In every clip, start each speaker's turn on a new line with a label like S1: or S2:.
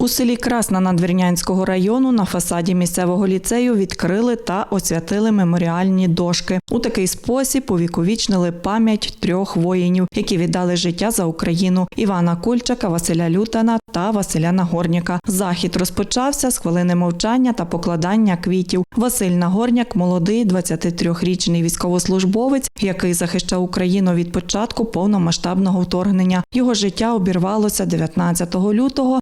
S1: У селі Красна Надвірнянського району на фасаді місцевого ліцею відкрили та освятили меморіальні дошки. У такий спосіб увіковічнили пам'ять трьох воїнів, які віддали життя за Україну: Івана Кульчака, Василя Лютана та Василя Нагорняка. Захід розпочався з хвилини мовчання та покладання квітів. Василь Нагорняк, молодий 23-річний військовослужбовець, який захищав Україну від початку повномасштабного вторгнення. Його життя обірвалося 19 лютого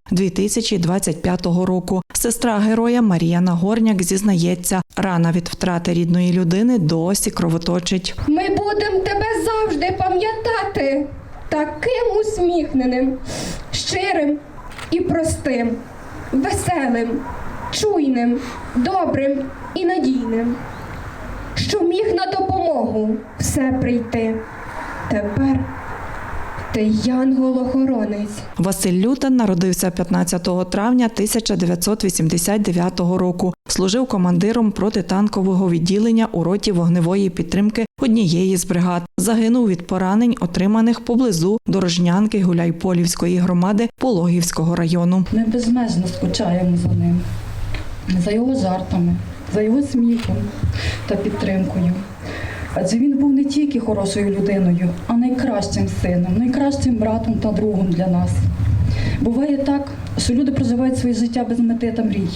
S1: 2025 року. Сестра героя Марія Нагорняк зізнається, рана від втрати рідної людини досі кровоточить.
S2: Ми будемо тебе завжди пам'ятати таким усміхненим, щирим і простим, веселим, чуйним, добрим і надійним, що міг на допомогу все прийти. Тепер янгол-охоронець.
S1: Василь Лютан народився 15 травня 1989 року. Служив командиром протитанкового відділення у роті вогневої підтримки однієї з бригад. Загинув від поранень, отриманих поблизу Дорожнянки Гуляйполівської громади Пологівського району.
S3: Ми безмежно скучаємо за ним, за його жартами, за його сміхом та підтримкою. Адже він був не тільки хорошою людиною, а найкращим сином, найкращим братом та другом для нас. Буває так, що люди проживають своє життя без мети та мрій.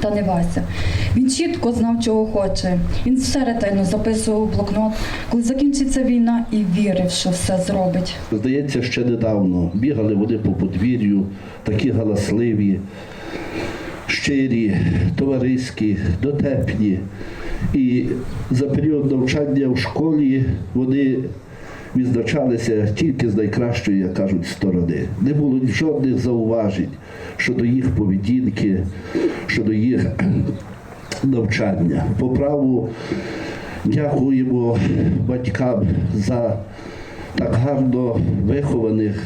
S3: Та не Вася. Він чітко знав, чого хоче. Він все ретельно записував блокнот, коли закінчиться війна, і вірив, що все зробить.
S4: Здається, ще недавно бігали вони по подвір'ю, такі галасливі, щирі, товариські, дотепні. І за період навчання в школі вони відзначалися тільки з найкращої, як кажуть, сторони. Не було жодних зауважень щодо їх поведінки, щодо їх навчання. По праву дякуємо батькам за так гарно вихованих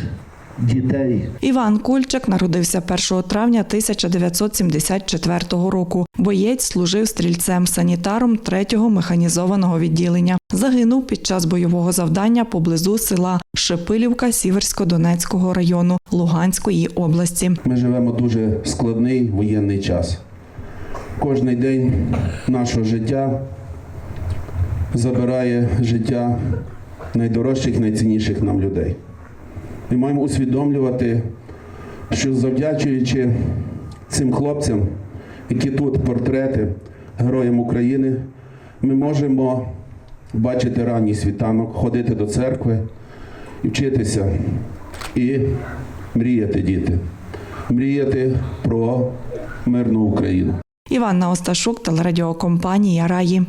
S4: дітей.
S1: Іван Кульчак народився 1 травня 1974 року. Боєць служив стрільцем-санітаром 3-го механізованого відділення. Загинув під час бойового завдання поблизу села Шепилівка Сіверсько-Донецького району Луганської області.
S5: Ми живемо дуже складний воєнний час. Кожний день нашого життя забирає життя найдорожчих, найцінніших нам людей. Ми маємо усвідомлювати, що завдячуючи цим хлопцям, які тут портрети героям України, ми можемо бачити ранній світанок, ходити до церкви вчитися і мріяти, діти, мріяти про мирну Україну.
S1: Іванна Осташук, телерадіокомпанія Раї.